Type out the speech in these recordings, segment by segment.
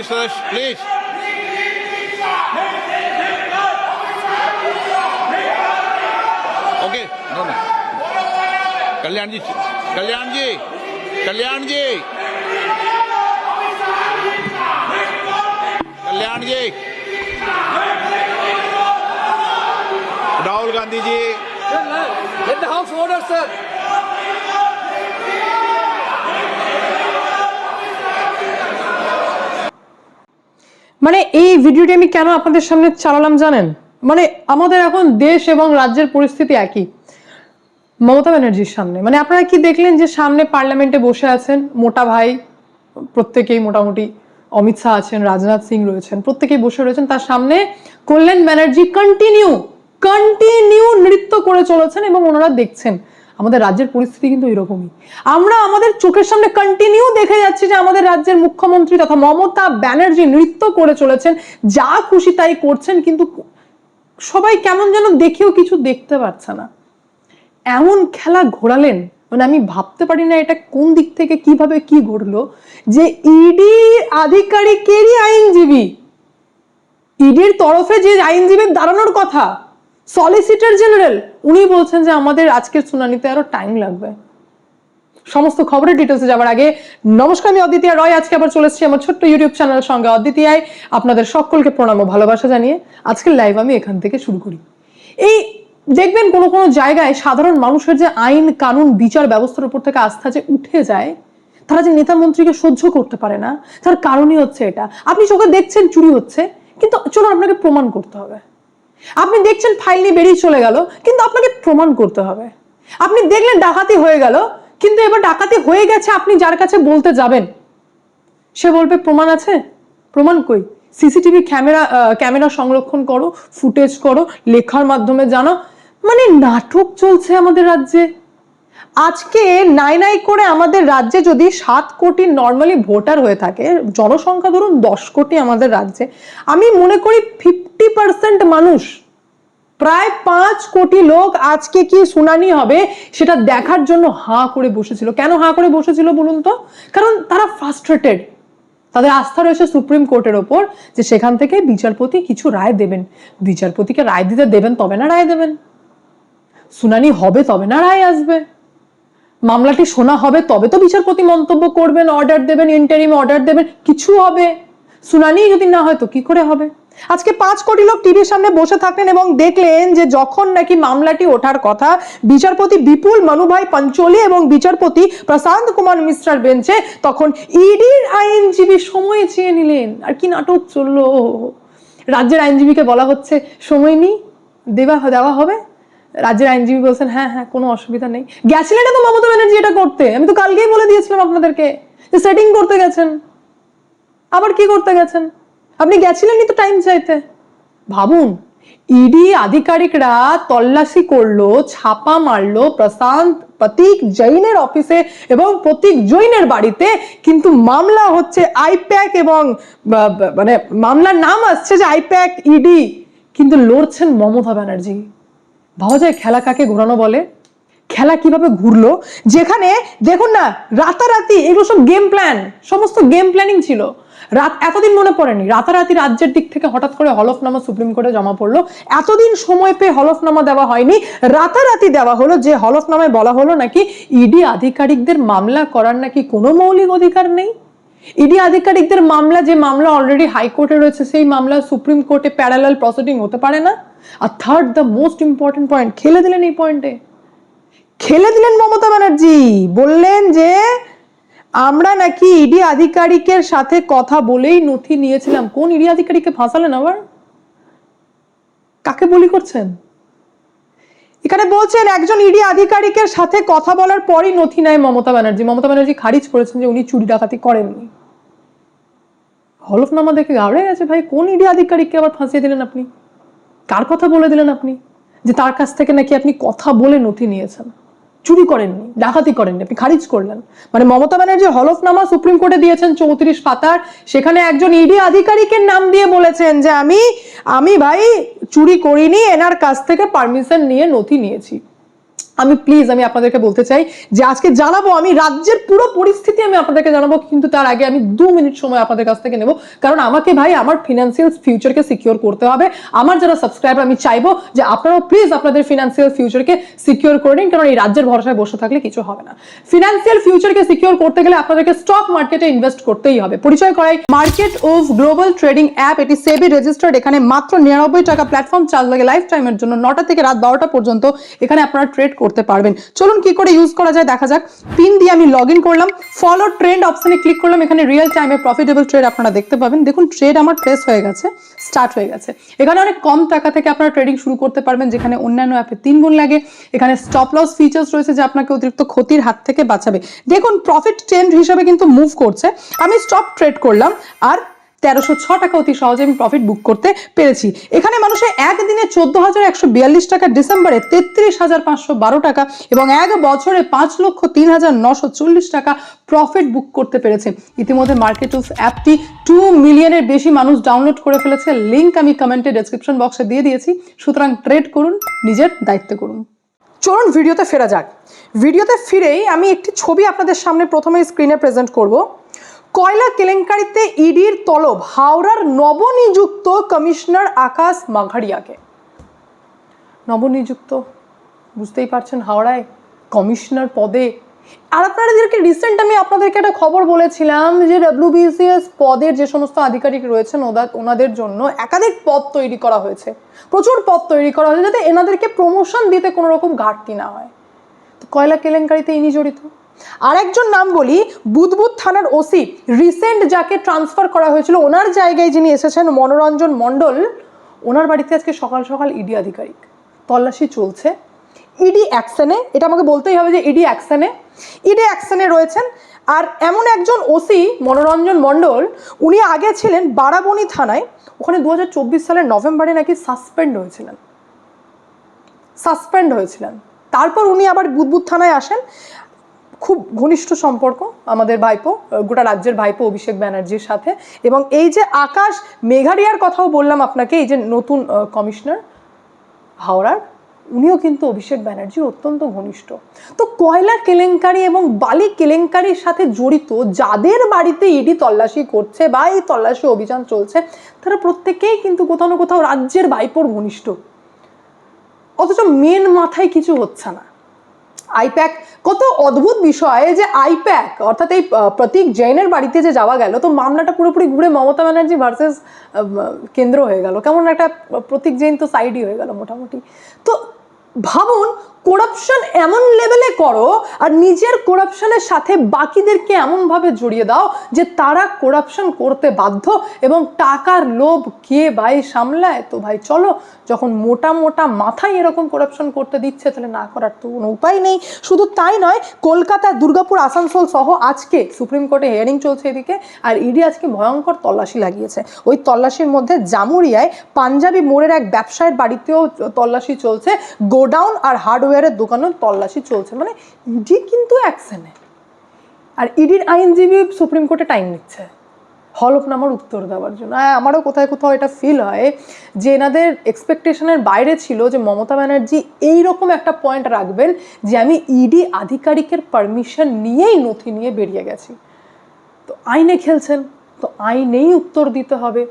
officers, please. No, no. Kalyan ji Kalyan ji Kalyan ji Kalyan ji Rahul Gandhi ji Let the house মানে এই ভিডিওটি আমি কেন আপনাদের সামনে চালালাম জানেন? মানে আমাদের এখন দেশ এবং রাজ্যের পরিস্থিতি একই। মমতা ব্যানার্জির সামনে। মানে আপনারা কি দেখলেন যে সামনে পার্লামেন্টে বসে আছেন মোটা ভাই, প্রত্যেকেই মোটামুটি অমিত শাহ আছেন, রাজনাথ সিং রয়েছেন, প্রত্যেকেই বসে রয়েছেন, তার সামনে কল্যাণ ব্যানার্জি কন্টিনিউ কন্টিনিউ নৃত্য করে চলেছেন এবং ওনারা দেখছেন। আমাদের রাজ্যের পরিস্থিতি কিন্তু এরকমই। আমরা আমাদের চোখের সামনে কন্টিনিউ দেখে যাচ্ছি যে আমাদের রাজ্যের মুখ্যমন্ত্রী তথা মমতা ব্যানার্জি নৃত্য করে চলেছেন, যা খুশি তাই করছেন, কিন্তু সবাই কেমন যেন দেখেও কিছু দেখতে পাচ্ছে না। এমন খেলা ঘোরালেন মানে আমি ভাবতে পারি না এটা কোন দিক থেকে কীভাবে কি ঘটলো, যে ইডি আধিকারিকেরই আইনজীবী। ইডির তরফে যে আইনজীবীর দাঁড়ানোর কথা। সলিসিটর জেনারেল উনি বলছেন যে আমাদের আজকের শুনানিতে আরও টাইম লাগবে। সমস্ত খবরের ডিটেলসে যাওয়ার আগে, নমস্কার, আমি অদ্বিতীয় রয়। আজকে আবার চলে এসেছি আমার ছোট্ট ইউটিউব চ্যানেলের সঙ্গে। অদ্বিতীয়ায় আপনাদের সকলকে প্রণাম ও ভালোবাসা জানিয়ে আজকের লাইভ আমি এখান থেকে শুরু করি। এই, দেখবেন কোনো কোনো জায়গায় সাধারণ মানুষের যে আইন, কানুন, বিচার ব্যবস্থার উপর থেকে আস্থা যে উঠে যায়, তারা যে নেতা মন্ত্রীকে সহ্য করতে পারে না, তার কারণই হচ্ছে এটা। আপনি চোখে দেখছেন, চুরি হচ্ছে, কিন্তু চলুন আপনাকে প্রমাণ করতে হবে। আপনি দেখছেন ফাইল নিয়ে বেরিয়ে চলে গেল, কিন্তু আপনাকে প্রমাণ করতে হবে। আপনি দেখলেন ডাকাতি হয়ে গেল, কিন্তু এবার ডাকাতি হয়ে গেছে আপনি যার কাছে বলতে যাবেন। সে বলবে, প্রমাণ আছে? প্রমাণ কই? সিসিটিভি ক্যামেরা ক্যামেরা সংরক্ষণ করো, ফুটেজ করো, লেখার মাধ্যমে জানো। মানে নাটক চলছে আমাদের রাজ্যে। আজকে নাই নাই করে আমাদের রাজ্যে যদি সাত কোটি নর্মালি ভোটার হয়ে থাকে, জনসংখ্যা ধরুন দশ কোটি আমাদের রাজ্যে, আমি মনে করি ফিফটি পার্সেন্ট মানুষ, প্রায় পাঁচ কোটি লোক আজকে কি শুনানি হবে সেটা দেখার জন্য হাঁ করে বসেছিল। কেন হাঁ করে বসেছিল বলুন তো? কারণ তারা ফ্রাস্ট্রেটেড তাদের আস্থা রয়েছে সুপ্রিম কোর্টের ওপর যে সেখান থেকে বিচারপতি কিছু রায় দেবেন। বিচারপতিকে রায় দিতে দেবেন, তবে না রায় দেবেন। শুনানি হবে, তবে না রায় আসবে। মামলাটি শোনা হবে, তবে তো বিচারপতি মন্তব্য করবেন অর্ডার দেবেন ইন্টারিম অর্ডার দেবেন, কিছু হবে। শুনানি যদি না হয় তো কি করে হবে? আজকে পাঁচ কোটি লোক টিভির সামনে বসে থাকলেন এবং দেখলেন যে যখন নাকি মামলাটি ওঠার কথা, বিচারপতি বিপুল মনুভাই পঞ্চলি এবং বিচারপতি প্রশান্ত কুমার মিশ্রার বেঞ্চে তখন ইডির আইনজীবী সময় চেয়ে নিলেন। আর কি নাটক চলল। রাজ্যের আইনজীবীকে বলা হচ্ছে, সময় নেই, দেওয়া দেওয়া হবে। রাজ্যের আইনজীবী বলছেন হ্যাঁ হ্যাঁ কোনো অসুবিধা নেই। গেছিলেন তো মমতা ব্যানার্জি এটা করতে। আমি তো কালকেই বলে দিয়েছিলাম আপনাদেরকে যে সেটিং করতে গেছেন। আবার কি করতে গেছেন? আপনি গেছিলেনই তো টাইম চাইতে। ভাবুন ইডি আধিকারিকরা তল্লাশি করল, ছাপা মারলো প্রশান্ত, প্রতীক জৈনের অফিসে এবং প্রতীক জৈনের বাড়িতে। কিন্তু মামলা হচ্ছে আইপ্যাক এবং মানে মামলার নাম আসছে যে আইপ্যাক ইডি কিন্তু লড়ছেন মমতা ব্যানার্জি। ভাবা যায় খেলা কাকে ঘোরানো বলে? খেলা কীভাবে ঘুরলো? যেখানে, দেখুন না, রাতারাতি এগুলো সব গেম প্ল্যান সমস্ত গেম প্ল্যানিং ছিল। রাত, এতদিন মনে পড়েনি, রাতারাতি রাজ্যের দিক থেকে হঠাৎ করে হলফনামা সুপ্রিম কোর্টে জমা পড়ল। এতদিন সময় পেয়ে হলফনামা দেওয়া হয়নি। রাতারাতি দেওয়া হলো যে হলফনামায় বলা হলো নাকি ইডি আধিকারিকদের মামলা করার নাকি কোনো মৌলিক অধিকার নেই? ইডি আধিকারিকদের মামলা, যে মামলা অলরেডি হাইকোর্টে রয়েছে, সেই মামলা সুপ্রিম কোর্টে প্যারালাল প্রসিডিং হতে পারে না? আর third the most important point খেলে দিলেন এই পয়েন্টে খেলে দিলেন মমতা ব্যানার্জি। বললেন যে, আমরা নাকি ইডি আধিকারিকের সাথে কথা বলেই নথি নিয়েছিলাম। কোন ইডি আধিকারিককে ফাঁসালেন আবার? কাকে বলি করছেন? এখানে বলছেন, একজন ইডি আধিকারিকের সাথে কথা বলার পরই নথি নেয় মমতা ব্যানার্জি। মমতা ব্যানার্জি খারিজ করেছেন যে উনি চুরি ডাকাতি করেননি। হলফনামা দেখে ঘাবড়ে গেছে ভাই, কোন ইডি আধিকারিককে আবার ফাঁসিয়ে দিলেন আপনি? কার কথা বলে দিলেন আপনি? যে তার কাছ থেকে নাকি আপনি কথা বলে নথি নিয়েছেন। চুরি করেননি, ডাকাতি করেননি, আপনি খারিজ করলেন। মানে মমতা ব্যানার্জি হলফনামা সুপ্রিম কোর্টে দিয়েছেন চৌত্রিশ পাতার, সেখানে একজন ইডি আধিকারিকের নাম দিয়ে বলেছেন যে আমি আমি ভাই চুরি করিনি, এনার কাছ থেকে পারমিশন নিয়ে নথি নিয়েছি। আমি প্লিজ আমি আপনাদেরকে বলতে চাই যে আজকে জানাব আমি রাজ্যের পুরো পরিস্থিতি আমি আপনাদেরকে জানাব, কিন্তু তার আগে আমি দু মিনিট সময় আপনাদের কাছ থেকে নেব। কারণ আমাকে ভাই আমার ফিনান্সিয়াল ফিউচারকে সিকিউর করতে হবে। আমার যারা সাবস্ক্রাইবার আমি চাইব যে আপনারাও প্লিজ আপনাদের ফিনান্সিয়াল ফিউচারকে সিকিউর করে নিন, কারণ এই রাজ্যের ভরসায় বসে থাকলে কিছু হবে না। ফিনান্সিয়াল ফিউচারকে সিকিউর করতে গেলে আপনাদেরকে স্টক মার্কেটে ইনভেস্ট করতেই হবে। পরিচয় করাই market of global trading app এটি সেবি রেজিস্টার্ড এখানে মাত্র নিরানব্বই টাকা প্ল্যাটফর্ম চার্জ লাগে লাইফ টাইমের জন্য। নটা থেকে রাত বারোটা পর্যন্ত এখানে আপনারা ট্রেড করতে পারবেন। চলুন কি করে ইউজ করা যায় দেখা যাক। পিন দিয়ে আমি লগ করলাম। ফলো ট্রেন্ড অপশনে ক্লিক করলাম। এখানে রিয়েল টাইমে প্রফিটেবল ট্রেড আপনারা দেখতে পাবেন। দেখুন ট্রেড আমার প্রেস হয়ে গেছে স্টার্ট হয়ে গেছে। এখানে অনেক কম টাকা থেকে আপনারা ট্রেডিং শুরু করতে পারবেন, যেখানে অন্যান্য অ্যাপে তিন গুণ লাগে। এখানে স্টপ লস ফিচার্স রয়েছে যে আপনাকে অতিরিক্ত ক্ষতির হাত থেকে বাঁচাবে। দেখুন প্রফিট ট্রেন্ড হিসাবে কিন্তু মুভ করছে। আমি স্টপ ট্রেড করলাম। আর তেরোশো ছ টাকা অতি সহজে আমি প্রফিট বুক করতে পেরেছি। এখানে মানুষের একদিনে চোদ্দ হাজার একশো বিয়াল্লিশ টাকা, ডিসেম্বরে তেত্রিশ হাজার পাঁচশো বারো টাকা এবং এক বছরে পাঁচ লক্ষ তিন হাজার নশো চল্লিশ টাকা প্রফিট বুক করতে পেরেছে। ইতিমধ্যে মার্কেট অফ অ্যাপটি টু মিলিয়নের বেশি মানুষ ডাউনলোড করে ফেলেছে। লিঙ্ক আমি কমেন্টে ডেসক্রিপশন বক্সে দিয়ে দিয়েছি। সুতরাং ট্রেড করুন, নিজের দায়িত্ব করুন। চলুন ভিডিওতে ফেরা যাক। ভিডিওতে ফিরেই আমি একটি ছবি আপনাদের সামনে প্রথমে স্ক্রিনে প্রেজেন্ট করব। কয়লা কেলেঙ্কারিতে ইডির তলব, হাওড়ার নবনিযুক্ত কমিশনার আকাশ মাঘারিয়াকে নবনিযুক্ত, বুঝতেই পারছেন হাওড়ায় কমিশনার পদে। আর আপনাদেরকে রিসেন্ট আমি আপনাদেরকে একটা খবর বলেছিলাম যে ডাব্লিউবিসিএস পদের যে সমস্ত আধিকারিক রয়েছেন ওদের ওনাদের জন্য একাধিক পদ তৈরি করা হয়েছে। প্রচুর পদ তৈরি করা হয়েছে যাতে এনাদেরকে প্রমোশন দিতে কোনো রকম ঘাটতি না হয়। তো কয়লা কেলেঙ্কারিতে ইনি জড়িত? আরেকজন নাম বলি, বুদবুদ থানার ওসি রিসেন্ট যাকে ট্রান্সফার করা হয়েছিল, ওনার জায়গায় যিনি এসেছেন মনোরঞ্জন মণ্ডল, ওনার বাড়িতে আজকে সকাল সকাল ইডি আধিকারিক। তল্লাশি চলছে। ইডি অ্যাকশনে এটা আমাকে বলতেই হবে যে ইডি অ্যাকশনে ইডি অ্যাকশনে রয়েছেন, আর এমন একজন ওসি, মনোরঞ্জন মণ্ডল, উনি আগে ছিলেন বারাবণী থানায়, ওখানে দু হাজার চব্বিশ সালের নভেম্বরে নাকি সাসপেন্ড হয়েছিলেন। সাসপেন্ড হয়েছিলেন। তারপর উনি আবার বুদবুদ থানায় আসেন। খুব ঘনিষ্ঠ সম্পর্ক আমাদের ভাইপো গোটা রাজ্যের ভাইপো অভিষেক ব্যানার্জির সাথে। এবং এই যে আকাশ মেঘারিয়ার কথাও বললাম আপনাকে, এই যে নতুন কমিশনার হাওড়ার, উনিও কিন্তু অভিষেক ব্যানার্জির অত্যন্ত ঘনিষ্ঠ। তো কয়লা কেলেঙ্কারি এবং বালি কেলেঙ্কারির সাথে জড়িত যাদের বাড়িতে ইডি তল্লাশি করছে বা এই তল্লাশি অভিযান চলছে, তারা প্রত্যেকেই কিন্তু কোথাও না কোথাও রাজ্যের ভাইপোর ঘনিষ্ঠ। অথচ মেন মাথায় কিছু হচ্ছে না। আইপ্যাক। কত অদ্ভুত বিষয় যে আইপ্যাক, অর্থাৎ এই প্রতীক জৈনের বাড়িতে যে যাওয়া গেল, তো মামলাটা পুরোপুরি ঘুরে মমতা ব্যানার্জি ভার্সেস কেন্দ্র হয়ে গেল। কেমন একটা প্রতীক জৈন তো সাইডই হয়ে গেল মোটামুটি। তো ভাবুন করাপশন এমন লেভেলে করো আর নিজের করাপশনের সাথে বাকিদেরকে এমনভাবে জড়িয়ে দাও যে তারা করাপশন করতে বাধ্য এবং টাকার লোভ কে ভাই সামলায়? তো ভাই চলো, যখন মোটা মোটা মাথায় এরকম করাপশন করতে দিচ্ছে, তাহলে না করার তো কোনো উপায় নেই। শুধু তাই নয়, কলকাতা, দুর্গাপুর, আসানসোল সহ আজকে সুপ্রিম কোর্টে হিয়ারিং চলছে এদিকে আর ইডি আজকে ভয়ঙ্কর তল্লাশি লাগিয়েছে। ওই তল্লাশির মধ্যে জামুরিয়ায় পাঞ্জাবি মোড়ের এক ব্যবসায়ের বাড়িতেও তল্লাশি চলছে। গোডাউন আর হার্ডওয়্যারের দোকানেও তল্লাশি চলছে। মানে ইডি কিন্তু অ্যাকশনে আর ইডির আইনজীবী সুপ্রিম কোর্টে টাইম নিচ্ছে। হলফনামার উত্তর দেওয়ার জন্য। হ্যাঁ আমারও কোথায় কোথাও এটা ফিল হয় যে এনাদের এক্সপেকটেশনের বাইরে ছিল যে মমতা ব্যানার্জি এইরকম একটা পয়েন্ট রাখবেন যে আমি ইডি আধিকারিকের পারমিশন নিয়েই নথি নিয়ে বেরিয়ে গেছি। তো আইনে খেলছেন। তো আইনেই উত্তর দিতে হবে।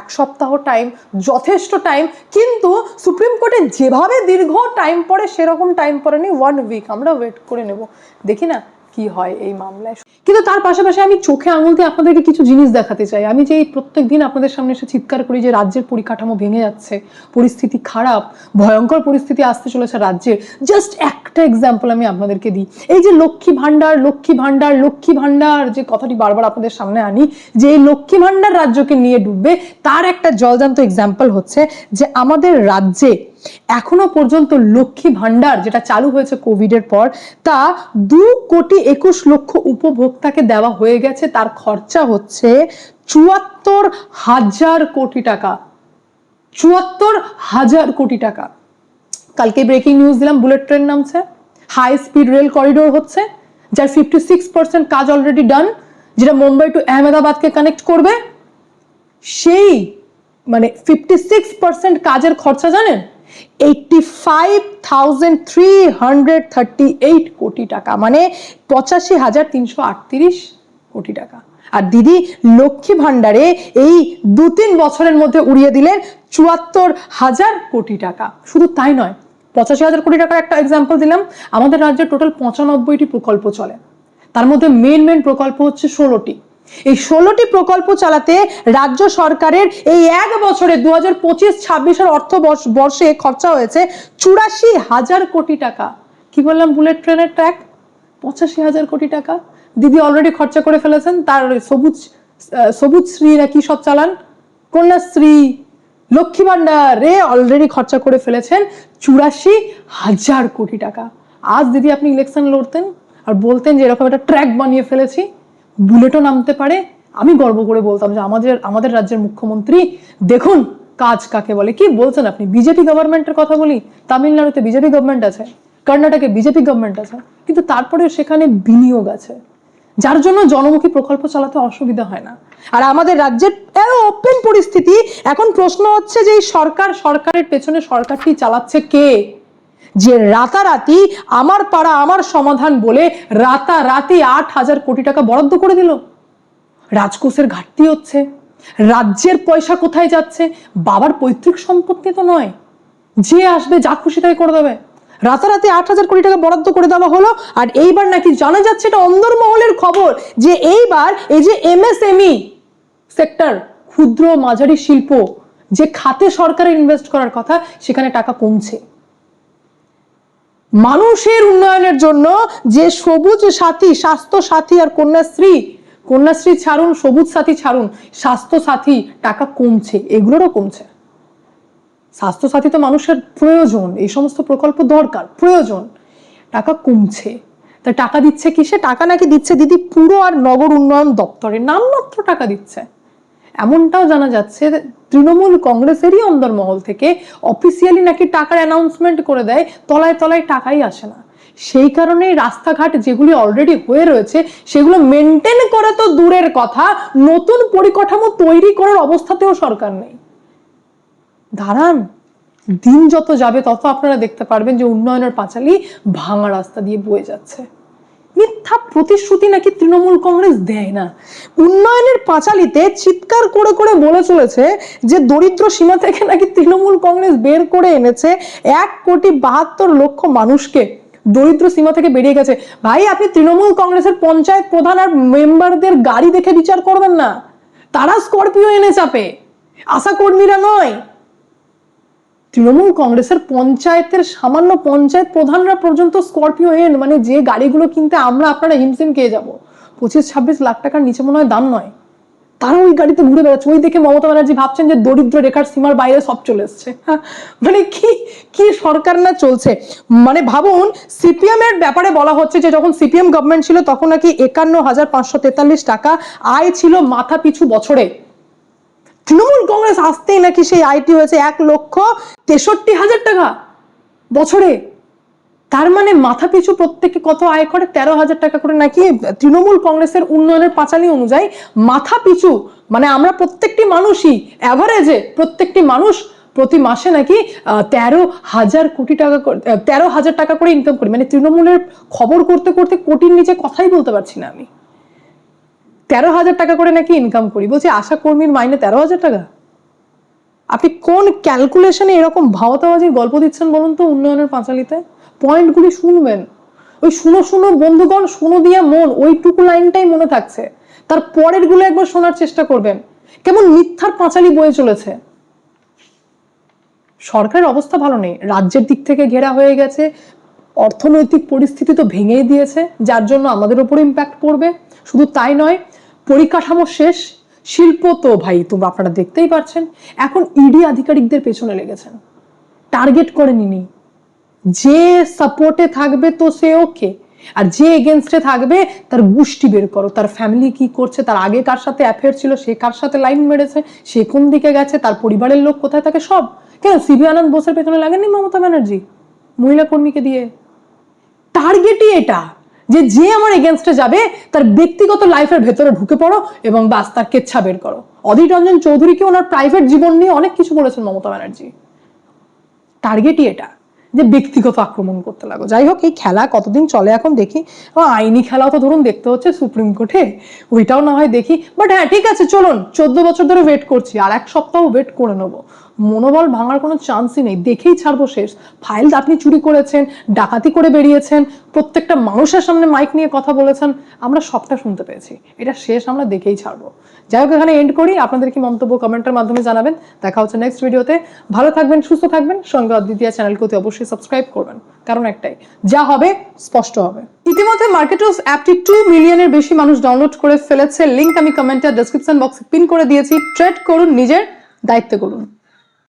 এক সপ্তাহ টাইম যথেষ্ট টাইম কিন্তু সুপ্রিম কোর্টে যেভাবে দীর্ঘ টাইম পড়ে, সেরকম টাইম পড়েনি ওয়ান উইক আমরা ওয়েট করে নেব। দেখি না কি হয় এই মামলায়। কিন্তু তার পাশাপাশি আমি চোখে আঙুল দিয়ে আপনাদেরকে কিছু জিনিস দেখাতে চাই। আমি যে প্রত্যেক দিন আপনাদের সামনে এসে চিৎকার করি যে রাজ্যের পরিকাঠামো ভেঙে যাচ্ছে, পরিস্থিতি খারাপ, ভয়ঙ্কর পরিস্থিতি আসতে চলেছে রাজ্যের। জাস্ট একটা এক্সাম্পল আমি আপনাদেরকে দিই। এই যে লক্ষ্মী ভাণ্ডার লক্ষ্মী ভাণ্ডার লক্ষ্মী ভাণ্ডার যে কথাটি বারবার আপনাদের সামনে আনি, যে এই লক্ষ্মী ভাণ্ডার রাজ্যকে নিয়ে ডুববে, তার একটা জলজান্ত এক্সাম্পল হচ্ছে যে আমাদের রাজ্যে এখনও পর্যন্ত লক্ষ্মী ভাণ্ডার যেটা চালু হয়েছে কোভিডের পর, তা দু কোটি একুশ লক্ষ উপভোক্তাকে দেওয়া হয়ে গেছে। তার খরচা হচ্ছে চুয়াত্তর হাজার কোটি টাকা। চুয়াত্তর হাজার কোটি টাকা। কালকে ব্রেকিং নিউজ দিলাম বুলেট ট্রেন নামছে। হাই স্পিড রেল করিডোর হচ্ছে, যার ফিফটি সিক্স পার্সেন্ট কাজ অলরেডি ডান যেটা মুম্বাই টু আহমেদাবাদকে কানেক্ট করবে। সেই মানে ফিফটি সিক্স পার্সেন্ট কাজের খরচা জানেন? Five thousand three hundred thirty eight কোটি টাকা মানে পঁচাশি হাজার তিনশো আটত্রিশ কোটি টাকা। আর দিদি, লক্ষ্মী ভাণ্ডারে এই দু তিন বছরের মধ্যে উড়িয়ে দিলেন চুয়াত্তর হাজার কোটি টাকা। শুধু তাই নয়, পঁচাশি হাজার কোটি টাকার একটা এক্সাম্পল দিলাম। আমাদের রাজ্যে টোটাল পঁচানব্বইটি প্রকল্প চলে। তার মধ্যে মেন মেন প্রকল্প হচ্ছে ষোলোটি। এই ষোলোটি প্রকল্প চালাতে রাজ্য সরকারের এই এক বছরে দু হাজার পঁচিশ, ছাব্বিশের অর্থ বর্ষে খরচা হয়েছে চুরাশি হাজার কোটি টাকা। কি বললাম বুলেট ট্রেনের ট্র্যাক পঁচাশি হাজার কোটি টাকা। দিদি অলরেডি খরচা করে ফেলেছেন, তার সবুজ সবুজ শ্রী না কি সব চালান? কন্যাশ্রী, লক্ষ্মী ভান্ডারে অলরেডি খরচা করে ফেলেছেন চুরাশি হাজার কোটি টাকা। আজ দিদি আপনি ইলেকশন লড়তেন আর বলতেন যে এরকম একটা ট্র্যাক বানিয়ে ফেলেছি। বুলেটও নামতে পারে। আমি গর্ব করে বলতাম যে আমাদের আমাদের রাজ্যের মুখ্যমন্ত্রী, দেখুন কাজ কাকে বলে। কি বলছেন আপনি? বিজেপি গভর্নমেন্টের কথা বলি? তামিলনাড়ুতে বিজেপি গভর্নমেন্ট আছে, কর্ণাটকে বিজেপি গভর্নমেন্ট আছে, কিন্তু তারপরে সেখানে বিনিয়োগ আছে। যার জন্য জনমুখী প্রকল্প চালাতে অসুবিধা হয় না। আর আমাদের রাজ্যের ওপেন পরিস্থিতি, এখন প্রশ্ন হচ্ছে যে এই সরকার, সরকারের পেছনে সরকারটি চালাচ্ছে কে? যে রাতারাতি আমার পাড়া আমার সমাধান বলে রাতারাতি আট হাজার কোটি টাকা বরাদ্দ করে দিল। রাজকোষের ঘাটতি হচ্ছে। রাজ্যের পয়সা কোথায় যাচ্ছে? বাবার পৈতৃক সম্পত্তি তো নয়। যে আসবে যা খুশি তাই করে দেবে। রাতারাতি আট হাজার কোটি টাকা বরাদ্দ করে দেওয়া হলো আর এইবার নাকি জানা যাচ্ছে এটা অন্দরমহলের খবর যে এইবার এই যে এমএসএমই সেক্টর ক্ষুদ্র মাঝারি শিল্প যে খাতে সরকারের ইনভেস্ট করার কথা, সেখানে টাকা কমছে। মানুষের উন্নয়নের জন্য যে সবুজ সাথী, স্বাস্থ্য সাথী আর কন্যাশ্রী কন্যাশ্রী ছাড়ুন, সবুজ সাথী ছাড়ুন, স্বাস্থ্য সাথী টাকা কমছে, এগুলোরও কমছে। স্বাস্থ্য সাথী তো মানুষের প্রয়োজন, এই সমস্ত প্রকল্প দরকার, প্রয়োজন, টাকা কমছে। তা টাকা দিচ্ছে কিসে? টাকা নাকি দিচ্ছে দিদি পুরো আর নগর উন্নয়ন দপ্তরে নামমাত্র টাকা দিচ্ছে। এমনটাও জানা যাচ্ছে তৃণমূল কংগ্রেসেরই অন্দরমহল থেকে অফিসিয়ালি নাকি টাকার অ্যানাউন্সমেন্ট করে দেয়, তলায় তলায় টাকাই আসে না। সেই কারণেই রাস্তাঘাট যেগুলি অলরেডি হয়ে রয়েছে, সেগুলো মেনটেন করা তো দূরের কথা, নতুন পরিকাঠামো তৈরি করার অবস্থাতেও সরকার নেই। দাঁড়ান, দিন যত যাবে তত আপনারা দেখতে পারবেন যে উন্নয়নের পাঁচালি ভাঙা রাস্তা দিয়ে বয়ে যাচ্ছে। মিথ্যা প্রতিশ্রুতি নাকি তৃণমূল কংগ্রেস দেয় না? উন্নয়নের পাঁচালিতে চিৎকার করে করে বলে চলেছে যে দরিদ্র সীমা থেকে নাকি তৃণমূল কংগ্রেস বের করে এনেছে এক কোটি বাহাত্তর লক্ষ মানুষকে। দরিদ্র সীমা থেকে বেরিয়ে গেছে। ভাই, আপনি তৃণমূল কংগ্রেসের পঞ্চায়েত প্রধান আর মেম্বারদের গাড়ি দেখে বিচার করবেন না? তারা স্করপিও এনে চাপে। আশা কর্মীরা নয়। তৃণমূল কংগ্রেসের পঞ্চায়েতের সামান্য পঞ্চায়েত প্রধানরা পর্যন্ত স্করপিও এন মানে যে গাড়িগুলো কিনতে আমরা আপনারা হিমশিম খেয়ে যাব। পঁচিশ ছাব্বিশ লাখ টাকার নিচে মনে হয় দাম নয়। তারা ওই গাড়িতে ঘুরে বেড়াচ্ছে। ওই দেখে মমতা ব্যানার্জি ভাবছেন যে দরিদ্র রেখার সীমার বাইরে সব চলে এসছে। হ্যাঁ, মানে কি কি সরকার না চলছে? মানে ভাবুন সিপিএম এর ব্যাপারে বলা হচ্ছে যে যখন সিপিএম গভর্নমেন্ট ছিল তখন নাকি একান্ন হাজার পাঁচশো তেতাল্লিশ টাকা আয় ছিল মাথা পিছু বছরে। তৃণমূল কংগ্রেস আসতেই নাকি সেই আইটি হয়েছে এক লক্ষ তেষট্টি হাজার টাকা বছরে। তার মানে মাথা পিছু প্রত্যেকে কত আয় করে? তেরো হাজার টাকা করে নাকি তৃণমূল কংগ্রেসের উন্নয়নের পাঁচালী অনুযায়ী মাথা পিছু মানে আমরা প্রত্যেকটি মানুষই অ্যাভারেজে প্রত্যেকটি মানুষ প্রতি মাসে নাকি তেরো হাজার কোটি টাকা তেরো হাজার টাকা করে ইনকাম করি। মানে তৃণমূলের খবর করতে করতে কোটির নিচে কথাই বলতে পারছি না আমি। তেরো হাজার টাকা করে নাকি ইনকাম করি। বলছি, আশা কর্মীর মাইনে তেরো হাজার টাকা? আপনি কোন ক্যালকুলেশনে এরকম ভাওতাবাজির গল্প দিচ্ছেন বলুন তো উন্নয়নের পাঁচালিতে? পয়েন্টগুলি শুনবেন। ওই শুনো শুনো বন্ধুগণ, শুনো দিয়া মন ওইটুকু লাইনটাই মনে থাকছে। তার পরেরগুলো একবার শোনার চেষ্টা করবেন। কেমন মিথ্যার পাঁচালি বয়ে চলেছে। সরকারের অবস্থা ভালো নেই। রাজ্যের দিক থেকে ঘেরা হয়ে গেছে। অর্থনৈতিক পরিস্থিতি তো ভেঙেই দিয়েছে, যার জন্য আমাদের উপর ইম্প্যাক্ট পড়বে। শুধু তাই নয়, পরিকাঠামো শেষ, শিল্প তো ভাই তোমরা আপনারা দেখতেই পাচ্ছেন এখন ইডি আধিকারিকদের পেছনে লেগেছেন। টার্গেট করেন ইনি যে সাপোর্টে থাকবে তো সে ওকে আর যে এগেনস্টে থাকবে, তার গোষ্ঠী বের করো। তার ফ্যামিলি কি করছে, তার আগে কার সাথে অ্যাফেয়ার ছিল, সে কার সাথে লাইন মেরেছে, সে কোন দিকে গেছে, তার পরিবারের লোক কোথায় থাকে, সব। কেন সিবি আনন্দ বোসের পেছনে লাগেননি মমতা ব্যানার্জি? মহিলা কর্মীকে দিয়ে। টার্গেটই এটা যে যে আমার এগেনস্টে যাবে, তার ব্যক্তিগত লাইফের ভেতরে ঢুকে পড়ো এবং বাস তার কেচ্ছা বের করো। অধীর রঞ্জন চৌধুরীকে ওনার প্রাইভেট জীবন নিয়ে অনেক কিছু বলেছেন মমতা ব্যানার্জি। টার্গেটই এটা যে ব্যক্তিগত আক্রমণ করতে লাগো। যাই হোক, এই খেলা কতদিন চলে এখন দেখি। আইনি খেলাও তো ধরুন, দেখতে হচ্ছে সুপ্রিম কোর্টে ওইটাও না হয় দেখি। বাট হ্যাঁ ঠিক আছে, চলুন, চোদ্দ বছর ধরে ওয়েট করছি। আর এক সপ্তাহ ওয়েট করে নেব। মনোবল ভাঙার কোনো চান্সই নেই। দেখেই ছাড়বো শেষ। ফাইল আপনি চুরি করেছেন, ডাকাতি করে বেরিয়েছেন, প্রত্যেকটা মানুষের সামনে মাইক নিয়ে কথা বলেছেন, আমরা সবটা শুনতে পেয়েছি। এটা শেষ, আমরা দেখেই ছাড়বো। যাই হোক, এখানে এন্ড করি। আপনাদের কি মন্তব্য কমেন্টের মাধ্যমে জানাবেন। দেখা হচ্ছে নেক্সট ভিডিওতে ভালো থাকবেন, সুস্থ থাকবেন। সঙ্গে অদ্বিতীয় চ্যানেলকে অতি অবশ্যই সাবস্ক্রাইব করবেন। কারণ একটাই, যা হবে, স্পষ্ট হবে। ইতিমধ্যে মার্কেটস অ্যাপটি টু মিলিয়নের বেশি মানুষ ডাউনলোড করে ফেলেছে। লিঙ্ক আমি কমেন্টে ডেসক্রিপশন বক্সে পিন করে দিয়েছি। ট্রেড করুন, নিজের দায়িত্ব করুন।